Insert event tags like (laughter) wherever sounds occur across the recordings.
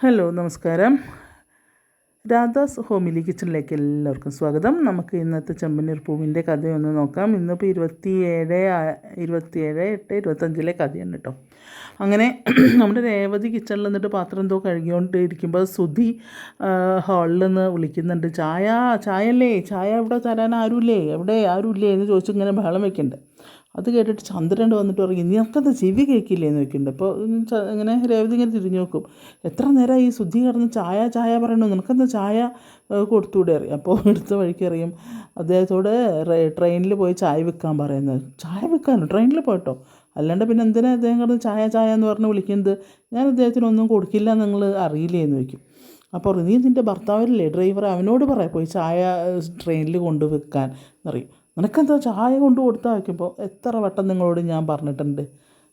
Hello നമസ്കാരം. Radhas homely കിച്ചണിലേക്ക് എല്ലാവർക്കും സ്വാഗതം. നമുക്ക് ഇന്നത്തെ ചെമ്പനീർ പൂവിന്റെ കഥയൊന്ന് നോക്കാം. ഇന്നിപ്പോൾ ഇരുപത്തി ഏഴ് ഇരുപത്തിയേഴ് എട്ട് ഇരുപത്തഞ്ചിലെ കഥയാണ് കേട്ടോ. അങ്ങനെ (clears throat) നമ്മുടെ രേവതി കിച്ചണിൽ നിന്നിട്ട് പാത്രം എന്തോ കഴുകിക്കൊണ്ട് ഇരിക്കുമ്പോൾ സുധി ഹാളിൽ നിന്ന് വിളിക്കുന്നുണ്ട് ചായ ചായല്ലേ ചായ ഇവിടെ തരാൻ ആരുമില്ലേ എവിടെ ആരുമില്ലേ എന്ന് ചോദിച്ചു ഇങ്ങനെ ബഹളം വെക്കുന്നുണ്ട്. അത് കേട്ടിട്ട് ചന്ദ്രന്റെ വന്നിട്ട് പറയും നിനക്കത് ചെവി കേൾക്കില്ലേ എന്ന് വെക്കുന്നുണ്ട് അപ്പോൾ ഇങ്ങനെ രേവതി ഇങ്ങനെ തിരിഞ്ഞു നോക്കും. എത്ര നേരം ഈ ശുദ്ധി കിടന്ന് ചായ ചായ പറയണു? നിനക്കെന്താ ചായ കൊടുത്തുകൂടെ അറിയാം അപ്പോൾ എടുത്ത വഴിക്ക് അറിയും അദ്ദേഹത്തോട് ട്രെയിനിൽ പോയി ചായ വിൽക്കാൻ പറയുന്നത് ചായ വിൽക്കാനോ? ട്രെയിനിൽ പോയിട്ടോ? അല്ലാണ്ട് പിന്നെ എന്തിനാ അദ്ദേഹം കിടന്ന് ചായ ചായ എന്ന് പറഞ്ഞ് വിളിക്കുന്നത്? ഞാൻ അദ്ദേഹത്തിനൊന്നും കൊടുക്കില്ല നിങ്ങൾ അറിയില്ലേ എന്ന് വയ്ക്കും അപ്പോൾ നീ നിന്റെ ഭർത്താവില്ലേ ഡ്രൈവർ അവനോട് പറയാം പോയി ചായ ട്രെയിനിൽ കൊണ്ട് വെക്കാൻ എന്നറിയും നിനക്കെന്താ ചായ കൊണ്ട് കൊടുത്താൽ വയ്ക്കുമ്പോൾ എത്ര വട്ടം നിങ്ങളോട് ഞാൻ പറഞ്ഞിട്ടുണ്ട്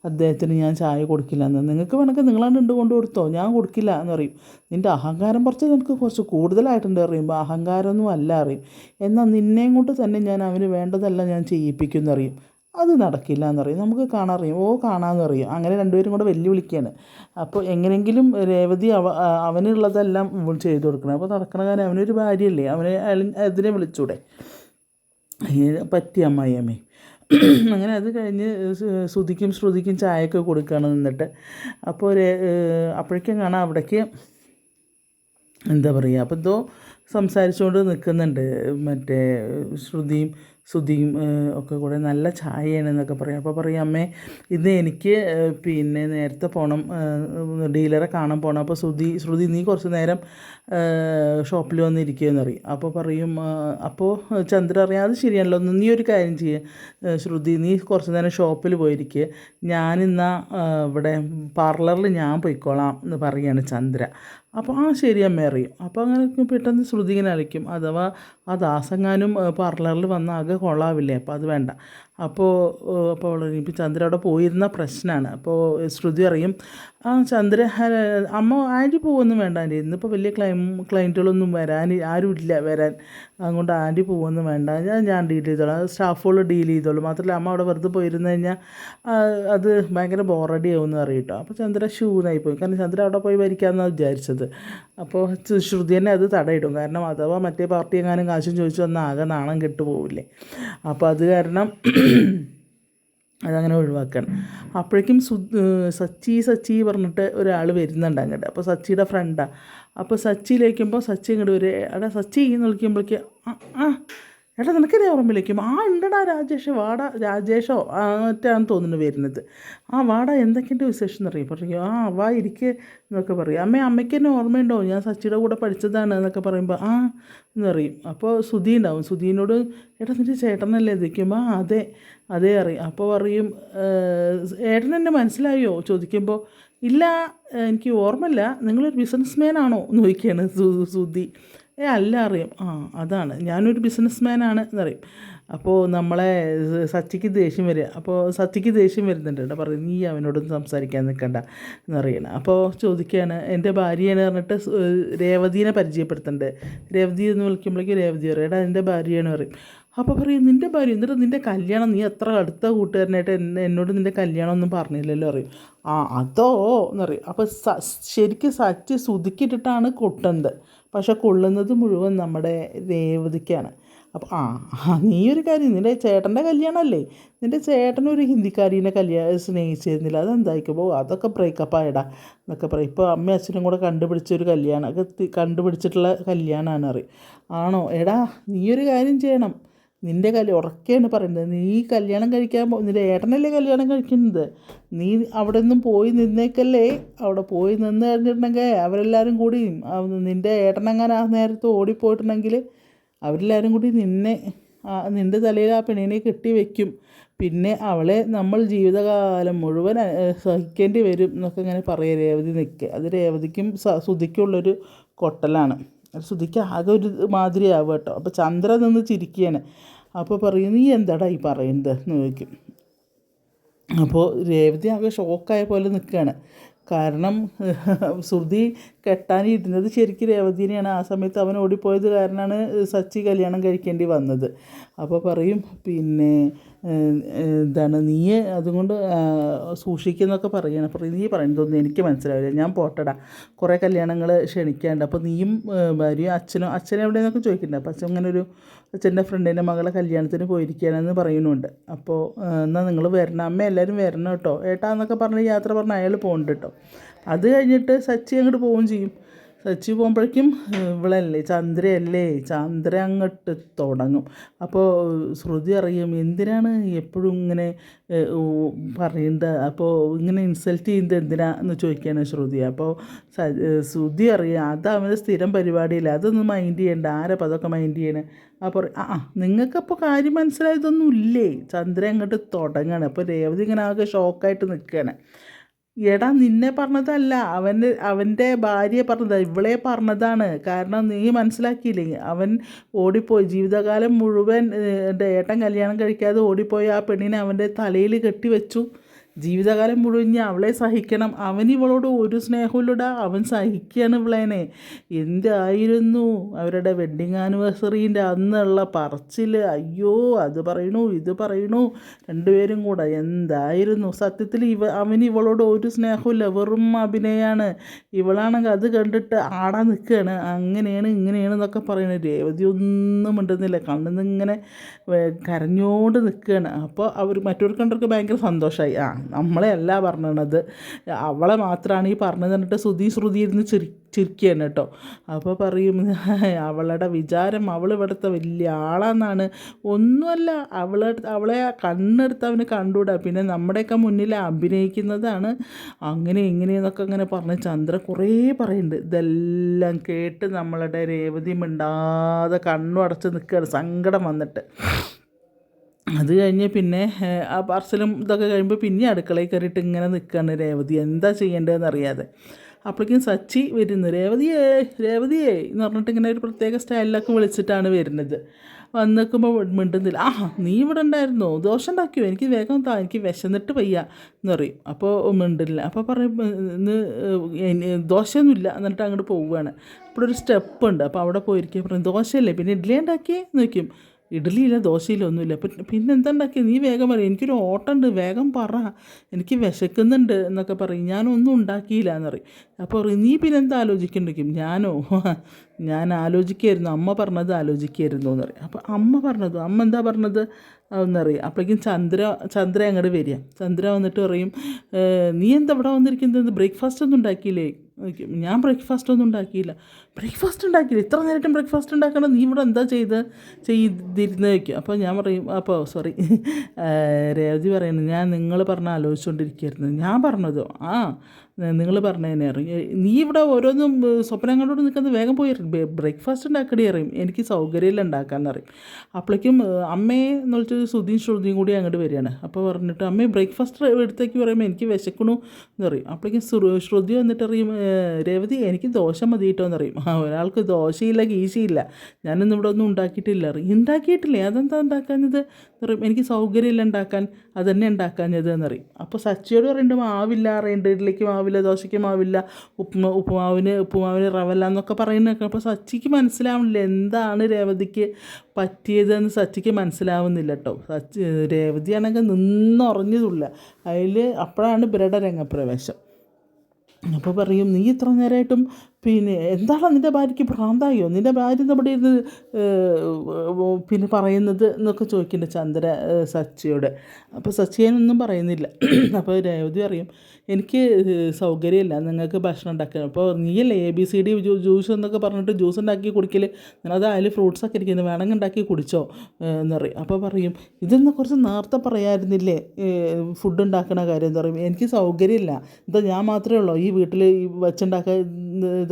അദ്ദേഹത്തിന് ഞാൻ ചായ കൊടുക്കില്ല എന്ന് നിങ്ങൾക്ക് വേണമെങ്കിൽ നിങ്ങളാണ് ഉണ്ട് കൊണ്ട് കൊടുത്തോ? ഞാൻ കൊടുക്കില്ല എന്ന് പറയും. നിന്റെ അഹങ്കാരം കുറച്ച് നിനക്ക് കുറച്ച് കൂടുതലായിട്ടുണ്ട് അറിയുമ്പോൾ അഹങ്കാരമൊന്നും അല്ല അറിയും. എന്നാൽ നിന്നെയും കൊണ്ട് തന്നെ ഞാൻ അവന് വേണ്ടതെല്ലാം ഞാൻ ചെയ്യിപ്പിക്കും എന്നറിയും. അത് നടക്കില്ല എന്നറിയും നമുക്ക് കാണാറിയും ഓ കാണാമെന്ന് പറയും. അങ്ങനെ രണ്ടുപേരും കൂടെ വെല്ലുവിളിക്കുകയാണ്. അപ്പോൾ എങ്ങനെയെങ്കിലും രേവതി അവ അവനുള്ളതെല്ലാം ചെയ്തു കൊടുക്കണം. അപ്പോൾ നടക്കണ കാര്യം അവനൊരു ഭാര്യയല്ലേ. അവനെ അതിനെ വിളിച്ചൂടെ. പറ്റിയ അമ്മായിയമ്മേ. അങ്ങനെ അത് കഴിഞ്ഞ് ശ്രുതിക്കും ശ്രുതിക്കും ചായയൊക്കെ കൊടുക്കുകയാണ് നിന്നിട്ട്. അപ്പോൾ ഒരു അപ്പോഴേക്കും കാണാം അവിടേക്ക് എന്താ പറയുക അപ്പോൾ എന്തോ സംസാരിച്ചുകൊണ്ട് നിൽക്കുന്നുണ്ട്. മറ്റേ ശ്രുതിയും ശ്രുതിയും ഒക്കെ കൂടെ നല്ല ചായയാണ് എന്നൊക്കെ പറയും. അപ്പോൾ പറയും അമ്മേ ഇന്ന് എനിക്ക് പിന്നെ നേരത്തെ പോകണം ഡീലറെ കാണാൻ പോകണം അപ്പോൾ ശ്രുതി ശ്രുതി നീ കുറച്ച് നേരം ഷോപ്പിൽ വന്നിരിക്കുകയെന്ന് പറയും. അപ്പോൾ പറയും അപ്പോൾ ചന്ദ്ര അറിയാം അത് ശരിയല്ലോ ഒന്ന് നീ ഒരു കാര്യം ചെയ്യുക ശ്രുതി നീ കുറച്ച് നേരം ഷോപ്പിൽ പോയിരിക്കുക ഞാനിന്നാ ഇവിടെ പാർലറിൽ ഞാൻ പോയിക്കോളാം എന്ന് പറയുകയാണ് ചന്ദ്ര. അപ്പോൾ ആ ശരി അമ്മ അറിയും അപ്പോൾ അങ്ങനെ പെട്ടെന്ന് ശ്രുതി ഇങ്ങനെ അലയ്ക്കും. അഥവാ ആ ദാസങ്ങാനും പാർലറിൽ വന്ന ആകെ കൊള്ളാവില്ലേ? അപ്പോൾ അത് വേണ്ട. അപ്പോൾ അപ്പോൾ ഇപ്പോൾ ചന്ദ്ര അവിടെ പോയിരുന്ന പ്രശ്നമാണ് അപ്പോൾ ശ്രുതി അറിയും ആ ചന്ദ്ര അമ്മ ആന്റി പോകുമൊന്നും വേണ്ട ആന്റി ഇന്നിപ്പോൾ വലിയ ക്ലൈം ക്ലയന്റുകളൊന്നും വരാൻ ആരുമില്ല വരാൻ. അതുകൊണ്ട് ആന്റി പോകുമൊന്നും വേണ്ട. ഞാൻ ഞാൻ ഡീൽ ചെയ്തോളാം. സ്റ്റാഫുകൾ ഡീൽ ചെയ്തോളൂ. മാത്രമല്ല അമ്മ അവിടെ വെറുതെ പോയിരുന്നു കഴിഞ്ഞാൽ അത് ഭയങ്കര ബോറടി ആവുമെന്ന് അറിയിട്ടോ അപ്പോൾ ചന്ദ്ര ഷൂന്നായി പോയി. കാരണം ചന്ദ്ര അവിടെ പോയി ഭരിക്കാമെന്നാണ് വിചാരിച്ചത്. അപ്പോൾ ശ്രുതി തന്നെ അത് തടയിടും. കാരണം അഥവാ മറ്റേ പാർട്ടി എങ്ങാനും കാശും ചോദിച്ചു വന്നാൽ ആകെ നാണം കെട്ടുപോകില്ലേ അപ്പോൾ അത് കാരണം അതങ്ങനെ ഒഴിവാക്കാൻ അപ്പോഴേക്കും സു സച്ചി സച്ചി പറഞ്ഞിട്ട് ഒരാൾ വരുന്നുണ്ട് അങ്ങോട്ട്. അപ്പോൾ സച്ചിയുടെ ഫ്രണ്ടാണ് അപ്പോൾ സച്ചിയിലേക്കുമ്പോൾ സച്ചി ഇങ്ങോട്ട് വരെ എടാ സച്ചി എന്ന് വിളിക്കുമ്പോഴേക്ക് ആ ആ എടാ നിനക്കല്ലേ ഓർമ്മ വിളിക്കും. ആ ഉണ്ടടാ രാജേഷ് വാടാ രാജേഷോ മറ്റാന്ന് തോന്നുന്നു വരുന്നത്. ആ വാടാ എന്തൊക്കെയുണ്ട് വിശേഷം എന്നറിയും? പറയും ആ വാ ഇരിക്ക് എന്നൊക്കെ പറയും. അമ്മ അമ്മയ്ക്ക് തന്നെ ഓർമ്മയുണ്ടോ? ഞാൻ സച്ചിയുടെ കൂടെ പഠിച്ചതാണ് എന്നൊക്കെ പറയുമ്പോൾ ആ എന്ന് പറയും. അപ്പോൾ സുധി ഉണ്ടാവും. സുധീനോട് ഏട്ടാ നിന്റെ ചേട്ടനല്ലേ ഇരിക്കുമ്പോൾ ആ അതെ അതേ അറിയും അപ്പോൾ പറയും ഏട്ടൻ എന്നെ മനസ്സിലായോ? ചോദിക്കുമ്പോൾ ഇല്ല എനിക്ക് ഓർമ്മയില്ല. നിങ്ങളൊരു ബിസിനസ് ആണോ? എന്ന് ചോദിക്കുകയാണ് സുധി. ഏ അല്ല അറിയാം. ആ അതാണ്. ഞാനൊരു ബിസിനസ് മാനാണ് എന്നറിയും. അപ്പോൾ നമ്മളെ സച്ചിക്ക് ദേഷ്യം വരിക. അപ്പോൾ സച്ചിക്ക് ദേഷ്യം വരുന്നുണ്ട് കേട്ടോ. പറയും നീ അവനോടൊന്നും സംസാരിക്കാൻ നിൽക്കണ്ട എന്നറിയണം. അപ്പോൾ ചോദിക്കുകയാണ് എന്റെ ഭാര്യയാണ് പറഞ്ഞിട്ട് രേവതീനെ പരിചയപ്പെടുത്തുന്നുണ്ട്. രേവതി എന്ന് വിളിക്കുമ്പോഴേക്കും രേവതി പറയും എടാ എന്റെ ഭാര്യയാണ് പറയും. അപ്പോൾ പറയും നിന്റെ ഭാര്യ എന്നിട്ട് നിന്റെ കല്യാണം നീ എത്ര അടുത്ത കൂട്ടുകാരനായിട്ട് എന്നെ എന്നോട് നിന്റെ കല്യാണം ഒന്നും പറഞ്ഞില്ലല്ലോ? അറിയും ആ അതോ എന്നറിയും അപ്പോൾ സ ശരിക്കും സച്ച് സുതുക്കിയിട്ടിട്ടാണ് കൊട്ടുന്നത്. പക്ഷെ കൊള്ളുന്നത് മുഴുവൻ നമ്മുടെ രേവതിക്കാണ് അപ്പോൾ ആ നീ ഒരു കാര്യം നിന്റെ ചേട്ടന്റെ കല്യാണമല്ലേ നിന്റെ ഒരു ഹിന്ദിക്കാരീനെ കല്യാണം സ്നേഹിച്ചിരുന്നില്ല. അതെന്തായിക്കുമ്പോൾ അതൊക്കെ ബ്രേക്കപ്പ് ആയടാ എന്നൊക്കെ പറയും. ഇപ്പോൾ അമ്മയും അച്ഛനും കൂടെ കണ്ടുപിടിച്ച ഒരു കല്യാണം കണ്ടുപിടിച്ചിട്ടുള്ള കല്യാണമാണ് അറിയും ആണോ? എടാ നീ ഒരു കാര്യം ചെയ്യണം. നിന്റെ കല്യാണം ഉറക്കെയാണ് പറയുന്നത്. നീ കല്യാണം കഴിക്കാൻ പോ നിന്റെ ഏട്ടനല്ലേ കല്യാണം കഴിക്കുന്നത്? നീ അവിടെ നിന്നും പോയി നിന്നേക്കല്ലേ? അവിടെ പോയി നിന്ന് കഴിഞ്ഞിട്ടുണ്ടെങ്കിൽ അവരെല്ലാവരും കൂടി നിന്റെ ഏട്ടനങ്ങനെ ആ നേരത്ത് ഓടിപ്പോയിട്ടുണ്ടെങ്കിൽ അവരെല്ലാവരും കൂടി നിന്നെ നിന്റെ തലയിൽ ആ പെണ്ണിനെ കെട്ടി വെക്കും. പിന്നെ അവളെ നമ്മൾ ജീവിതകാലം മുഴുവൻ സഹിക്കേണ്ടി വരും എന്നൊക്കെ ഇങ്ങനെ പറയുക രേവതി നിൽക്കുക അത് രേവതിക്കും സുധിക്കുള്ളൊരു കൊട്ടലാണ്. അത് ശ്രുതിക്ക് ആകെ ഒരു മാതിരിയാവുക കേട്ടോ. അപ്പോൾ ചന്ദ്ര നിന്ന് ചിരിക്കുകയാണ്. അപ്പോൾ പറയും നീ എന്താടാ ഈ പറയുന്നത്? എന്ന് ചോദിക്കും. അപ്പോൾ രേവതി ആകെ ഷോക്കായ പോലെ നിൽക്കുകയാണ് കാരണം ശ്രുതി കെട്ടാനിരുന്നത് ശരിക്കും രേവതിനെയാണ്. ആ സമയത്ത് അവൻ ഓടിപ്പോയത് കാരണമാണ് സച്ചി കല്യാണം കഴിക്കേണ്ടി വന്നത്. അപ്പോൾ പറയും പിന്നെ എന്താണ് നീ അതുകൊണ്ട് സൂക്ഷിക്കുന്നൊക്കെ പറയണം. അപ്പോൾ നീ പറയുന്നതൊന്നും എനിക്ക് മനസ്സിലാവില്ല. ഞാൻ പോട്ടടാ. കുറേ കല്യാണങ്ങൾ ക്ഷണിക്കാണ്ട്. അപ്പോൾ നീയും ഭാര്യയും അച്ഛനും അച്ഛൻ എവിടെയെന്നൊക്കെ ചോദിക്കുന്നുണ്ട്? അപ്പോൾ അച്ഛൻ അങ്ങനെ ഒരു അച്ഛന്റെ ഫ്രണ്ടിന്റെ മകളെ കല്യാണത്തിന് പോയിരിക്കുകയാണെന്ന് പറയുന്നുണ്ട്. അപ്പോൾ എന്നാൽ നിങ്ങൾ വരണം. അമ്മ എല്ലാവരും വരണം കേട്ടോ. ഏട്ടാ എന്നൊക്കെ പറഞ്ഞ് യാത്ര പറഞ്ഞ് അയാൾ പോകുന്നുണ്ട് കേട്ടോ. അത് കഴിഞ്ഞിട്ട് സച്ചി അങ്ങോട്ട് പോവുകയും ചെയ്യും. സച്ചി പോകുമ്പോഴേക്കും ഇവളല്ലേ ചന്ദ്രയല്ലേ ചന്ദ്ര അങ്ങോട്ട് തുടങ്ങും. അപ്പോൾ ശ്രുതി അറിയും എന്തിനാണ് എപ്പോഴും ഇങ്ങനെ പറയുന്നത്? അപ്പോൾ ഇങ്ങനെ ഇൻസൾട്ട് ചെയ്യുന്നത് എന്തിനാ എന്ന് ചോദിക്കുകയാണ് ശ്രുതി. അപ്പോൾ ശ്രുതി അറിയാം അത് അവന്റെ സ്ഥിരം പരിപാടിയില്ല അതൊന്നും മൈൻഡ് ചെയ്യണ്ട ആരെ അതൊക്കെ മൈൻഡ് ചെയ്യണേ? അപ്പോൾ ആ നിങ്ങൾക്കപ്പോൾ കാര്യം മനസ്സിലായതൊന്നും ഇല്ലേ? ചന്ദ്ര അങ്ങോട്ട് തുടങ്ങാണ്. അപ്പോൾ രേവതി ഇങ്ങനെ ആകെ ഷോക്കായിട്ട് നിൽക്കുകയാണ് എടാ നിന്നെ പറഞ്ഞതല്ല. അവന്റെ അവന്റെ ഭാര്യയെ പറഞ്ഞതാണ് ഇവളെ പറഞ്ഞതാണ്. കാരണം നീ മനസ്സിലാക്കിയില്ലേ? അവൻ ഓടിപ്പോയി. ജീവിതകാലം മുഴുവൻ എന്റെ ഏട്ടൻ കല്യാണം കഴിക്കാതെ ഓടിപ്പോയി. ആ പെണ്ണിനെ അവന്റെ തലയിൽ കെട്ടിവെച്ചു. ജീവിതകാലം മുഴുവൻ ഞാൻ അവളെ സഹിക്കണം. അവൻ ഇവളോട് ഒരു സ്നേഹമില്ലടാ അവൻ സഹിക്കുകയാണ് ഇവളേനെ. എന്തായിരുന്നു അവരുടെ വെഡ്ഡിങ് ആനിവേഴ്സറീന്റെ അന്നുള്ള പറച്ചിൽ അയ്യോ അത് പറയണു ഇത് പറയണു. രണ്ടുപേരും കൂടെ എന്തായിരുന്നു? സത്യത്തിൽ ഇവ അവൻ ഇവളോട് ഒരു സ്നേഹമില്ല വെറും അഭിനയമാണ് ഇവളാണെങ്കിൽ അത് കണ്ടിട്ട് ആടാ നിൽക്കുകയാണ് അങ്ങനെയാണ് ഇങ്ങനെയാണ് എന്നൊക്കെ പറയുന്നത് രേവതി ഒന്നും മിണ്ടുന്നില്ല. കണ്ണിന്ന് ഇങ്ങനെ കരഞ്ഞോണ്ട് നിൽക്കുകയാണ് അപ്പോൾ അവർ മറ്റവർക്ക് കണ്ടവർക്ക് ഭയങ്കര സന്തോഷമായി ആ നമ്മളെ അല്ല പറഞ്ഞത്. അവളെ മാത്രമാണ് ഈ പറഞ്ഞത് എന്നിട്ട് ശ്രുതി ശ്രുതി ഇരുന്ന് ചിരി ചിരിക്കുകയാണ് കേട്ടോ. അപ്പോൾ പറയും അവളുടെ വിചാരം അവൾ ഇവിടുത്തെ വലിയ ആളാന്നാണ്. ഒന്നുമല്ല അവളെ അവളെ കണ്ണെടുത്ത് അവന് കണ്ടുകൂടാ. പിന്നെ നമ്മുടെയൊക്കെ മുന്നിൽ അഭിനയിക്കുന്നതാണ്. അങ്ങനെ ഇങ്ങനെയെന്നൊക്കെ അങ്ങനെ പറഞ്ഞ് ചന്ദ്ര കുറേ പറയുന്നുണ്ട് ഇതെല്ലാം കേട്ട് നമ്മളുടെ രേവതി മിണ്ടാതെ കണ്ണു അടച്ച് നിൽക്കുകയാണ് സങ്കടം വന്നിട്ട്. അത് കഴിഞ്ഞ് പിന്നെ ആ പാർസലും ഇതൊക്കെ കഴിയുമ്പോൾ പിന്നെ അടുക്കളയിൽ കയറിയിട്ട് ഇങ്ങനെ നിൽക്കുകയാണ് രേവതി. എന്താ ചെയ്യേണ്ടതെന്ന് അറിയാതെ അപ്പോഴേക്കും സച്ചി വരുന്നു. രേവതിയേ രേവതിയേ എന്ന് പറഞ്ഞിട്ട് ഇങ്ങനെ ഒരു പ്രത്യേക സ്റ്റൈലിലൊക്കെ വിളിച്ചിട്ടാണ് വരുന്നത്. വന്ന് നിൽക്കുമ്പോൾ മിണ്ടുന്നില്ല. ആ നീ ഇവിടെ ഉണ്ടായിരുന്നോ? ദോശ ഉണ്ടാക്കിയോ? എനിക്ക് വേഗം താ എനിക്ക് വിശന്നിട്ട് വയ്യ എന്ന് പറയും. അപ്പോൾ മിണ്ടില്ല. അപ്പോൾ പറയും ഇന്ന് ദോശയൊന്നുമില്ല എന്നിട്ട് അങ്ങോട്ട് പോവുകയാണ്. ഇവിടെ ഒരു സ്റ്റെപ്പ് ഉണ്ട് അപ്പോൾ അവിടെ പോയിരിക്കുക പറയും ദോശയല്ലേ? പിന്നെ ഇഡ്ഡലി ഉണ്ടാക്കിയേ? വയ്ക്കും ഇഡ്ഡലിയില്ല ദോശയില്ല ഒന്നുമില്ല പിന്നെ എന്താ ഉണ്ടാക്കി നീ വേഗം പറയും. എനിക്കൊരു ഓട്ടമുണ്ട് വേഗം പറ. എനിക്ക് വിശക്കുന്നുണ്ട് എന്നൊക്കെ പറയും. ഞാനൊന്നും ഉണ്ടാക്കിയില്ല എന്ന് പറയും. അപ്പോൾ പറയും നീ പിന്നെ എന്താ ആലോചിക്കണ്ടിരിക്കും ഞാനോ? (laughs) ഞാൻ ആലോചിക്കായിരുന്നു. അമ്മ പറഞ്ഞത് ആലോചിക്കായിരുന്നു എന്ന് പറയും. അപ്പോൾ അമ്മ പറഞ്ഞത് അമ്മ എന്താ പറഞ്ഞത്? എന്നറിയാം അപ്പോഴേക്കും ചന്ദ്ര ചന്ദ്ര അങ്ങോട്ട് വരിക. ചന്ദ്ര വന്നിട്ട് പറയും നീ എന്താ ഇവിടെ വന്നിരിക്കുന്നത് ബ്രേക്ക്ഫാസ്റ്റ് ഒന്നും ഉണ്ടാക്കിയില്ലേ? ചോദിക്കും. ഞാൻ ബ്രേക്ക്ഫാസ്റ്റ് ഒന്നും ഉണ്ടാക്കിയില്ല. ബ്രേക്ക്ഫാസ്റ്റ് ഉണ്ടാക്കിയില്ല. ഇത്ര നേരമായിട്ടും ബ്രേക്ക്ഫാസ്റ്റ് ഉണ്ടാക്കണം. നീ ഇവിടെ എന്താ ചെയ്ത് ചെയ്തിരുന്ന വയ്ക്കും അപ്പോൾ ഞാൻ പറയും അപ്പോൾ സോറി രേവതി പറയുന്നത് ഞാൻ നിങ്ങൾ പറഞ്ഞ ആലോചിച്ചുകൊണ്ടിരിക്കുകയായിരുന്നു ഞാൻ പറഞ്ഞതോ ആ നിങ്ങൾ പറഞ്ഞതിനെ അറിയും. നീ ഇവിടെ ഓരോന്നും സ്വപ്നങ്ങളോട് നിൽക്കുന്നത് വേഗം പോയി ബ്രേക്ക്ഫാസ്റ്റ് ഉണ്ടാക്കടി അറിയും. എനിക്ക് സൗകര്യമില്ല ഉണ്ടാക്കാൻ അറിയും. അപ്പോഴേക്കും അമ്മയെ എന്ന് വിളിച്ചൊരു ശ്രുതിയും ശ്രുതിയും കൂടി അങ്ങോട്ട് വരികയാണ്. അപ്പോൾ പറഞ്ഞിട്ട് അമ്മേ ബ്രേക്ക്ഫാസ്റ്റ് എടുത്തേക്ക് പറയുമ്പോൾ എനിക്ക് വിശക്കണു എന്ന് പറയും. അപ്പോഴേക്കും ശ്രു- ശ്രുതി വന്നിട്ട് അറിയും "ഏഹ്, രേവതി എനിക്ക് ദോശ മതി കേട്ടോ ആ ഒരാൾക്ക് ദോശയില്ല കീശയില്ല ഞാനൊന്നും ഇവിടെ ഒന്നും ഉണ്ടാക്കിയിട്ടില്ല അറിയും. ഉണ്ടാക്കിയിട്ടില്ലേ? അതെന്താ ഉണ്ടാക്കാഞ്ഞത്? പറയും. എനിക്ക് സൗകര്യമില്ല ഉണ്ടാക്കാൻ. അതന്നെ ഉണ്ടാക്കാഞ്ഞത് എന്നറിയും അപ്പോൾ സച്ചിയോട് പറയുന്നുണ്ട് മാവില്ല അറിയുന്നുണ്ട് ഇഡ്ഡലിക്ക് മാവില്ല ദോശയ്ക്ക് മാവില്ല ഉപ്പുമ ഉപ്പുമാവിന് ഉപ്പുമാവിന് റവല്ല എന്നൊക്കെ പറയുന്നൊക്കെ അപ്പോൾ സച്ചിക്ക് മനസ്സിലാവുന്നില്ല എന്താണ് രേവതിക്ക് പറ്റിയതെന്ന് സച്ചിക്ക് മനസ്സിലാവുന്നില്ല കേട്ടോ സച്ചി രേവതിയാണെങ്കിൽ നിന്നുറഞ്ഞതുമില്ല അതിൽ അപ്പോഴാണ് ഇവരുടെ രംഗപ്രവേശം. അപ്പോൾ പറയും നീ ഇത്ര നേരമായിട്ടും പിന്നെ എന്താണ് നിന്റെ ഭാര്യയ്ക്ക് ഭ്രാന്തായോ? നിന്റെ ഭാര്യ നമ്മുടെ ഇരുന്ന് പിന്നെ പറയുന്നത് എന്നൊക്കെ ചോദിക്കുന്നുണ്ട് ചന്ദ്ര സച്ചിയോട്. അപ്പോൾ സച്ചിയനൊന്നും പറയുന്നില്ല. അപ്പോൾ രേവതി പറയും എനിക്ക് സൗകര്യമില്ല. നിങ്ങൾക്ക് ഭക്ഷണം ഉണ്ടാക്കാൻ. അപ്പോൾ നീയല്ലേ A B C D juice എന്നൊക്കെ പറഞ്ഞിട്ട് ജ്യൂസ് ഉണ്ടാക്കി കുടിക്കൽ നിങ്ങളത് അതിൽ ഫ്രൂട്ട്സൊക്കെ ഇരിക്കുന്നത് വേണമെങ്കിൽ ഉണ്ടാക്കി കുടിച്ചോ? എന്ന് പറയും. അപ്പോൾ പറയും ഇതൊന്ന് കുറച്ച് നേരത്തെ പറയായിരുന്നില്ലേ? ഫുഡ് ഉണ്ടാക്കുന്ന കാര്യം? എന്ന് പറയും എനിക്ക് സൗകര്യമില്ല. എന്താ ഞാൻ മാത്രമേ ഉള്ളൂ. ഈ വീട്ടിൽ വെച്ചുണ്ടാക്കാൻ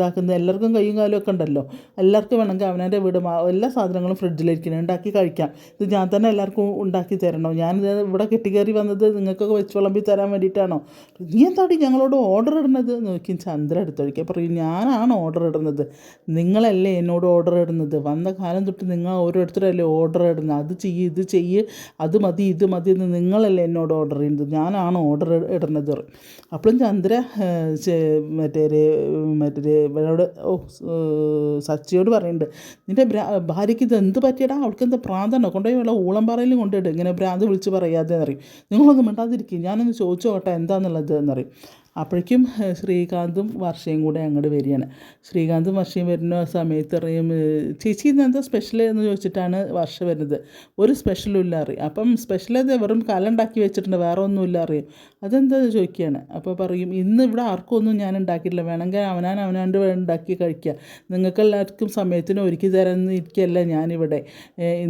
ഇതാക്കുന്ന എല്ലാവർക്കും കൈയും കാലും ഒക്കെ ഉണ്ടല്ലോ. എല്ലാവർക്കും വേണമെങ്കിൽ അവനവന്റെ വീട് എല്ലാ സാധനങ്ങളും ഫ്രിഡ്ജിലിരിക്കണം. ഉണ്ടാക്കി കഴിക്കാം. ഇത് ഞാൻ തന്നെ എല്ലാവർക്കും ഉണ്ടാക്കി തരണോ. ഞാൻ ഇവിടെ കെട്ടിക്കയറി വന്നത് നിങ്ങൾക്കൊക്കെ വെച്ച് വിളമ്പി തരാൻ വേണ്ടിയിട്ടാണോ? നീ എന്താടി ഞങ്ങളോട് ഓർഡർ ഇടുന്നത്? നോക്കി ചന്ദ്ര എടുത്തൊഴിക്കുക പറയും ഞാനാണ് ഓർഡർ ഇടുന്നത്. നിങ്ങളല്ലേ എന്നോട് ഓർഡർ ഇടുന്നത്? വന്ന കാലം തൊട്ട് നിങ്ങൾ ഓരോരുത്തരല്ലേ ഓർഡർ ഇടുന്നത്? അത് ചെയ്യ് ഇത് ചെയ്യ് അത് മതി ഇത് മതി എന്ന് നിങ്ങളല്ലേ എന്നോട് ഓർഡർ ചെയ്യുന്നത് ഞാനാണ് ഓർഡർ ഇടുന്നത്. അപ്പോഴും ചന്ദ്ര മറ്റേ മറ്റേ ഇവനോട് ഓ സച്ചിയോട് പറയുന്നുണ്ട് നിന്റെ ഭാര്യയ്ക്ക് ഇത് എന്ത് പറ്റിയടാ? അവൾക്ക് എന്താ പ്രാന്താണോ? കൊണ്ടുപോയി വല്ല ഊളംപാറയിലും കൊണ്ടിട്ട് ഇങ്ങനെ ഭ്രാന്ത് വിളിച്ച് പറയാതെ എന്നറിയും നിങ്ങളൊന്നും മിണ്ടാതിരിക്കും. ഞാനൊന്ന് ചോദിച്ചോട്ടെ എന്താണെന്നുള്ളത് എന്നറിയും അപ്പോഴേക്കും ശ്രീകാന്തും വർഷയും കൂടെ അങ്ങോട്ട് വരികയാണ്. ശ്രീകാന്തും വർഷയും വരുന്ന സമയത്ത് അറിയും ചേച്ചി ഇന്ന് എന്താ സ്പെഷ്യൽ എന്ന് ചോദിച്ചിട്ടാണ് വർഷ വരുന്നത്. ഒരു സ്പെഷ്യലും ഇല്ല അറിയും അപ്പം സ്പെഷ്യൽ അത് വെറും കലുണ്ടാക്കി വെച്ചിട്ടുണ്ട് വേറെ ഒന്നുമില്ല അറിയും അതെന്താ? ചോദിക്കുകയാണ്. അപ്പോൾ പറയും ഇന്ന് ഇവിടെ ആർക്കും ഒന്നും ഞാൻ ഉണ്ടാക്കിയിട്ടില്ല. വേണമെങ്കിൽ അവനാൻ അവനാണ്ട് ഉണ്ടാക്കി കഴിക്കുക നിങ്ങൾക്ക് എല്ലാവർക്കും സമയത്തിന് ഒരുക്കി തരാമെന്ന് ഇരിക്കുകയല്ല ഞാനിവിടെ.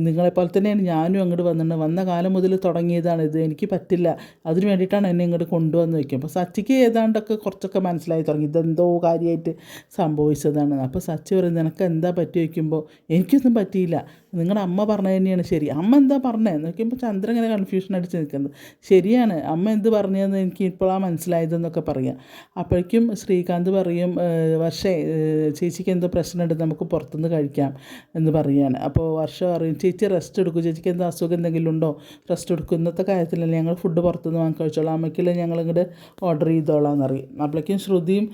നിങ്ങളെപ്പോലെ തന്നെയാണ് ഞാനും അങ്ങോട്ട് വന്നിട്ടുണ്ട് വന്ന കാലം മുതൽ തുടങ്ങിയതാണ് ഇത്. എനിക്ക് പറ്റില്ല. അതിന് വേണ്ടിയിട്ടാണ് എന്നെ ഇങ്ങോട്ട് കൊണ്ടുവന്ന് വയ്ക്കുക അപ്പോൾ സച്ചിക്ക് ഏതാണ്ടൊക്കെ കുറച്ചൊക്കെ മനസ്സിലായി തുടങ്ങി. ഇതെന്തോ കാര്യമായിട്ട് സംഭവിച്ചതാണ് അപ്പോൾ സച്ചി പറയുന്നത് നിനക്ക് എന്താ പറ്റി? വയ്ക്കുമ്പോൾ എനിക്കൊന്നും പറ്റിയില്ല. നിങ്ങളുടെ അമ്മ പറഞ്ഞത് തന്നെയാണ്. ശരി അമ്മ എന്താ പറഞ്ഞത്? നോക്കിയപ്പോൾ ചന്ദ്രൻ ഇങ്ങനെ കൺഫ്യൂഷൻ അടിച്ച് നിൽക്കുന്നത്. ശരിയാണ് അമ്മ എന്ത് പറഞ്ഞതെന്ന് എനിക്ക് ഇപ്പോഴാണ് മനസ്സിലായതെന്നൊക്കെ പറയാം. അപ്പോഴേക്കും ശ്രീകാന്ത് പറയും "ഏഹ്, വർഷേ ചേച്ചിക്ക് എന്തോ പ്രശ്നമുണ്ട് നമുക്ക് പുറത്തുനിന്ന് കഴിക്കാം എന്ന് പറയുകയാണ്. അപ്പോൾ വർഷ പറയും ചേച്ചി റെസ്റ്റ് എടുക്കും. ചേച്ചിക്ക് എന്തോ അസുഖം എന്തെങ്കിലും ഉണ്ടോ? റെസ്റ്റ് എടുക്കും. ഇന്നത്തെ കാര്യത്തിലല്ലേ ഞങ്ങൾ ഫുഡ് പുറത്തുനിന്ന് വാങ്ങി കഴിച്ചോളാം. അമ്മയ്ക്കില്ല ഞങ്ങൾ ഇങ്ങോട്ട് ഓർഡർ ചെയ്തോളാം എന്നറിയും അപ്പോഴേക്കും ശ്രുതിയും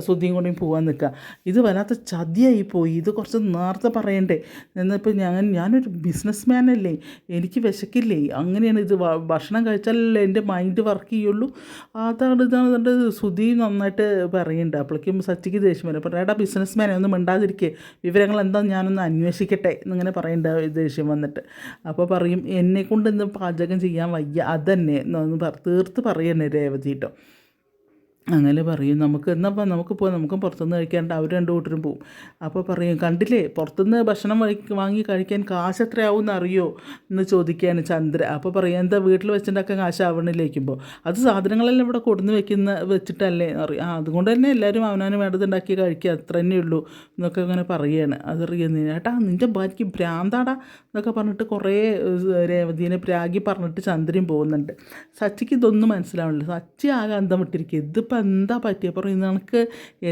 ശ്രുതിയും കൂടിയും പോകാൻ നിൽക്കുക. ഇത് വല്ലാത്ത ചതിയായി പോയി. ഇത് കുറച്ച് നേരത്തെ പറയണ്ടേ? എന്നിപ്പോൾ ഞാൻ ഞാനൊരു ബിസിനസ് മാനല്ലേ എനിക്ക് വിശക്കില്ലേ അങ്ങനെയാണ് ഇത് ഭക്ഷണം കഴിച്ചാലല്ലേ എന്റെ മൈൻഡ് വർക്ക് ചെയ്യുള്ളൂ. അതാണ് ഇതാണ് എന്റെ ശ്രുതി നന്നായിട്ട് പറയുന്നുണ്ട്. അപ്പോഴേക്കും സച്ചിക്ക് ദേഷ്യം വരും. അപ്പോൾ ഏടാ ബിസിനസ് മാനെ ഒന്നും മിണ്ടാതിരിക്കേ വിവരങ്ങൾ എന്താ ഞാനൊന്ന് അന്വേഷിക്കട്ടെ എന്നിങ്ങനെ പറയേണ്ട ദേഷ്യം വന്നിട്ട്. അപ്പോൾ പറയും എന്നെ കൊണ്ട് ഇന്ന് പാചകം ചെയ്യാൻ വയ്യ അതന്നെ. എന്ന് തീർത്ത് പറയണേ രേവതി കേട്ടോ അങ്ങനെ പറയും. നമുക്ക് എന്നപ്പോൾ നമുക്ക് പോകാം നമുക്ക് പുറത്തുനിന്ന് കഴിക്കാണ്ട് അവർ രണ്ട് കൂട്ടരും പോവും. അപ്പോൾ പറയും കണ്ടില്ലേ? പുറത്തുനിന്ന് ഭക്ഷണം വാങ്ങി കഴിക്കാൻ കാശ് എത്രയാവും എന്ന് അറിയോ? എന്ന് ചോദിക്കുകയാണ് ചന്ദ്ര. അപ്പോൾ പറയും എന്താ വീട്ടിൽ വെച്ചിട്ടുണ്ടാക്കാൻ കാശ് ആവണിലേക്കുമ്പോൾ അത് സാധനങ്ങളെല്ലാം ഇവിടെ കൊടുന്ന് വെക്കുന്ന വെച്ചിട്ടല്ലേ? പറയും. ആ അതുകൊണ്ട് തന്നെ എല്ലാവരും അവനവന് വേണ്ടത് ഉണ്ടാക്കി കഴിക്കുക. അത്ര തന്നെ ഉള്ളൂ. എന്നൊക്കെ ഇങ്ങനെ പറയുകയാണ്. അതറിയുന്നത് ഏട്ടാ നിന്റെ ഭാര്യയ്ക്ക് ഭ്രാന്താടാ എന്നൊക്കെ പറഞ്ഞിട്ട് കുറേ രേവതീനെ പ്രാഗി പറഞ്ഞിട്ട് ചന്ദ്രയും പോകുന്നുണ്ട്. സച്ചിക്ക് ഇതൊന്നും മനസ്സിലാവണില്ല. സച്ചി ആകെ അന്തം വിട്ടിരിക്കുക എന്താ പറ്റിയ? പറയും നിനക്ക്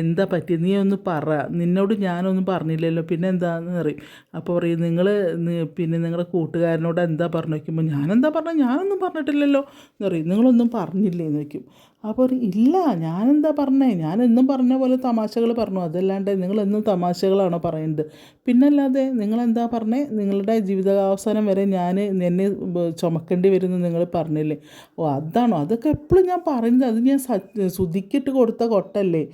എന്താ പറ്റിയത് നീ ഒന്ന് പറ. നിന്നോട് ഞാനൊന്നും പറഞ്ഞില്ലല്ലോ. പിന്നെ എന്താന്ന് പറയും. അപ്പോൾ പറയും നിങ്ങൾ പിന്നെ നിങ്ങളുടെ കൂട്ടുകാരനോട് എന്താ പറഞ്ഞു വയ്ക്കുമ്പോൾ ഞാനെന്താ പറഞ്ഞത് ഞാനൊന്നും പറഞ്ഞിട്ടില്ലല്ലോ എന്ന് പറയും. നിങ്ങളൊന്നും പറഞ്ഞില്ലേ എന്ന് വയ്ക്കും അപ്പോൾ ഇല്ല ഞാനെന്താ പറഞ്ഞേ? ഞാനെന്നും പറഞ്ഞ പോലെ തമാശകൾ പറഞ്ഞു. അതല്ലാണ്ട് നിങ്ങളെന്നും തമാശകളാണോ പറയുന്നത് പിന്നല്ലാതെ നിങ്ങളെന്താ പറഞ്ഞേ? നിങ്ങളുടെ ജീവിതാവസാനം വരെ ഞാൻ എന്നെ ചുമക്കേണ്ടി വരുമെന്ന് നിങ്ങൾ പറഞ്ഞില്ലേ? ഓ അതാണോ? അതൊക്കെ എപ്പോഴും ഞാൻ പറയുന്നത്. അത് ഞാൻ സ- സുധിക്കിട്ട് കൊടുത്ത കൊട്ടല്ലേ?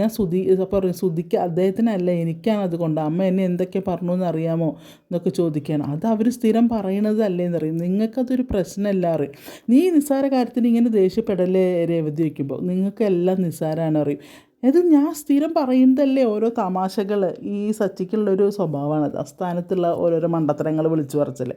ഞാൻ സുധി അപ്പോൾ പറയും സുധിക്ക് അദ്ദേഹത്തിനല്ല എനിക്കാണ് അതുകൊണ്ട് അമ്മ എന്നെ എന്തൊക്കെ പറഞ്ഞു എന്ന് അറിയാമോ എന്നൊക്കെ ചോദിക്കുകയാണ്. അത് അവർ സ്ഥിരം പറയണതല്ലേ എന്ന് പറയും നിങ്ങൾക്കതൊരു പ്രശ്നമല്ല അറിയും. നീ നിസ്സാര കാര്യത്തിന് ഇങ്ങനെ ദേഷ്യപ്പെടലേ രേവതി വയ്ക്കുമ്പോൾ നിങ്ങൾക്കെല്ലാം നിസ്സാരമാണ് അറിയും. ഇത് ഞാൻ സ്ഥിരം പറയുന്നതല്ലേ ഓരോ തമാശകൾ ഈ സച്ചിക്കുള്ളൊരു സ്വഭാവമാണ്. അസ്ഥാനത്തുള്ള ഓരോരോ മണ്ടത്തരങ്ങൾ വിളിച്ചു പറച്ചിൽ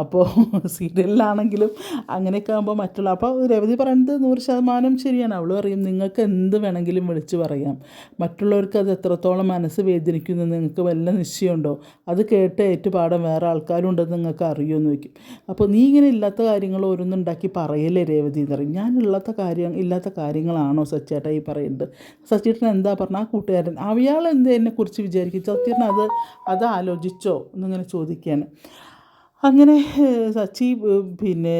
അപ്പോൾ സീരിയലിലാണെങ്കിലും അങ്ങനെയൊക്കെ ആകുമ്പോൾ മറ്റുള്ള അപ്പോൾ രവതി പറയുന്നത് നൂറ് ശതമാനം ശരിയാണ്. അവൾ പറയും നിങ്ങൾക്ക് എന്ത് വേണമെങ്കിലും വിളിച്ചു പറയാം. മറ്റുള്ളവർക്ക് അത് എത്രത്തോളം മനസ്സ് വേദനിക്കുന്നു നിങ്ങൾക്ക് വല്ല നിശ്ചയമുണ്ടോ? അത് കേട്ട് ഏറ്റുപാടം വേറെ ആൾക്കാരുണ്ടെന്ന് നിങ്ങൾക്ക് അറിയുമെന്ന് വയ്ക്കും അപ്പോൾ നീ ഇങ്ങനെ ഇല്ലാത്ത കാര്യങ്ങൾ ഓരോന്നും ഉണ്ടാക്കി പറയല്ലേ രേവതി? എന്ന് പറയും. ഞാൻ ഇല്ലാത്ത കാര്യം ഇല്ലാത്ത കാര്യങ്ങളാണോ സച്ചേട്ടാ ഈ പറയുന്നത്? സച്ചേട്ടൻ എന്താ പറഞ്ഞ ആ കൂട്ടുകാരൻ അയാൾ എന്ത് എന്നെക്കുറിച്ച് വിചാരിക്കും? സച്ചേട്ടൻ അത് അത് ആലോചിച്ചോ എന്നിങ്ങനെ ചോദിക്കുകയാണ്. അങ്ങനെ സച്ചി പിന്നെ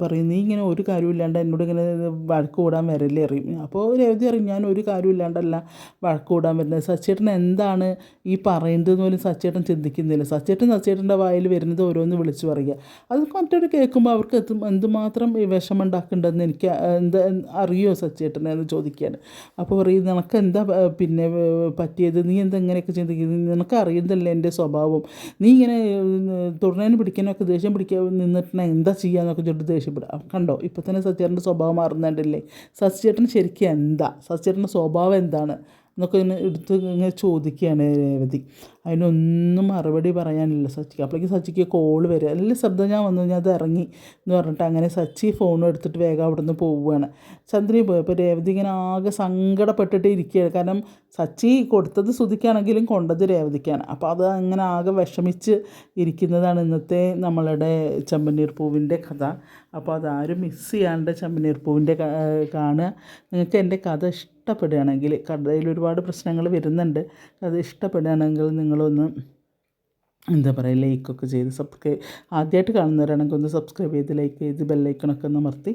പറയും നീ ഇങ്ങനെ ഒരു കാര്യമില്ലാണ്ട് എന്നോട് ഇങ്ങനെ വഴക്ക് കൂടാൻ വരല്ലേ? അപ്പോൾ രവതി അറിയും ഞാൻ ഒരു കാര്യമില്ലാണ്ടല്ല വഴക്ക് കൂടാൻ വരുന്നത്. സച്ചേട്ടൻ എന്താണ് ഈ പറയുന്നതെന്ന് പോലും സച്ചേട്ടൻ ചിന്തിക്കുന്നില്ല. സച്ചേട്ടൻ സച്ചേട്ടന്റെ വായിൽ വരുന്നത് ഓരോന്ന് വിളിച്ചു പറയുക. അത് മറ്റൊരു കേൾക്കുമ്പോൾ അവർക്ക് എത്തും എന്തുമാത്രം വിഷമം ഉണ്ടാക്കേണ്ടതെന്ന് എനിക്ക് എന്താ അറിയോ സച്ചേട്ടനെ എന്ന് ചോദിക്കുകയാണ് അപ്പോൾ പറയും നിനക്ക് എന്താ പിന്നെ പറ്റിയത്? നീ എന്താ ഇങ്ങനെയൊക്കെ ചിന്തിക്കുന്നത്? നിനക്ക് അറിയുന്നതല്ലേ എന്റെ സ്വഭാവം? നീ ഇങ്ങനെ തൊടുന്നതിന് പിടിക്കാനൊക്കെ ദേഷ്യം പിടിക്കാൻ നിന്നിട്ടുണ്ടെങ്കിൽ എന്താ ചെയ്യാന്നൊക്കെ ചോദിച്ചിട്ട് ദേഷ്യപ്പെടുക കണ്ടോ? ഇപ്പോൾ തന്നെ സത്യേട്ടന്റെ സ്വഭാവം മാറുന്നുണ്ടല്ലേ സത്യേട്ടൻ ശരിക്കും എന്താ? സത്യേട്ടന്റെ സ്വഭാവം എന്താണ്? എന്നൊക്കെ ഇങ്ങനെ എടുത്ത് ഇങ്ങനെ ചോദിക്കുകയാണ് രേവതി. അതിനൊന്നും മറുപടി പറയാനില്ല സച്ചിക്ക്. അപ്പോഴേക്കും സച്ചിക്ക് കോൾ വരിക. അല്ലെങ്കിൽ ശബ്ദം ഞാൻ വന്നു. ഞാൻ അത് ഇറങ്ങി എന്ന് പറഞ്ഞിട്ട് അങ്ങനെ സച്ചി ഫോണും എടുത്തിട്ട് വേഗം അവിടെ നിന്ന് പോവുകയാണ്. ചന്ദ്രയും പോയി. അപ്പോൾ രേവതി ഇങ്ങനെ ആകെ സങ്കടപ്പെട്ടിട്ട് ഇരിക്കുകയാണ്. കാരണം സച്ചി കൊടുത്തത് സുധിക്കാണെങ്കിലും കൊണ്ടത് രേവതിക്കാണ്. അപ്പോൾ അത് അങ്ങനെ ആകെ വിഷമിച്ച് ഇരിക്കുന്നതാണ് ഇന്നത്തെ നമ്മളുടെ ചെമ്പനീർ പൂവിന്റെ കഥ. അപ്പോൾ അതാരും മിസ് ചെയ്യാണ്ട് ചമ്മനീർ പൂവിന്റെ കാണുക. നിങ്ങൾക്ക് എന്റെ കഥ ഇഷ്ടപ്പെടുകയാണെങ്കിൽ കഥയിൽ ഒരുപാട് പ്രശ്നങ്ങൾ വരുന്നുണ്ട്. അത് ഇഷ്ടപ്പെടുകയാണെങ്കിൽ നിങ്ങളൊന്ന് എന്താ പറയുക ലൈക്കൊക്കെ ചെയ്ത് സബ്സ്ക്രൈബ് ആദ്യമായിട്ട് കാണുന്നവരാണെങ്കിൽ ഒന്ന് സബ്സ്ക്രൈബ് ചെയ്ത് ലൈക്ക് ചെയ്ത് ബെല്ലൈക്കണൊക്കെ ഒന്ന് അമർത്തി.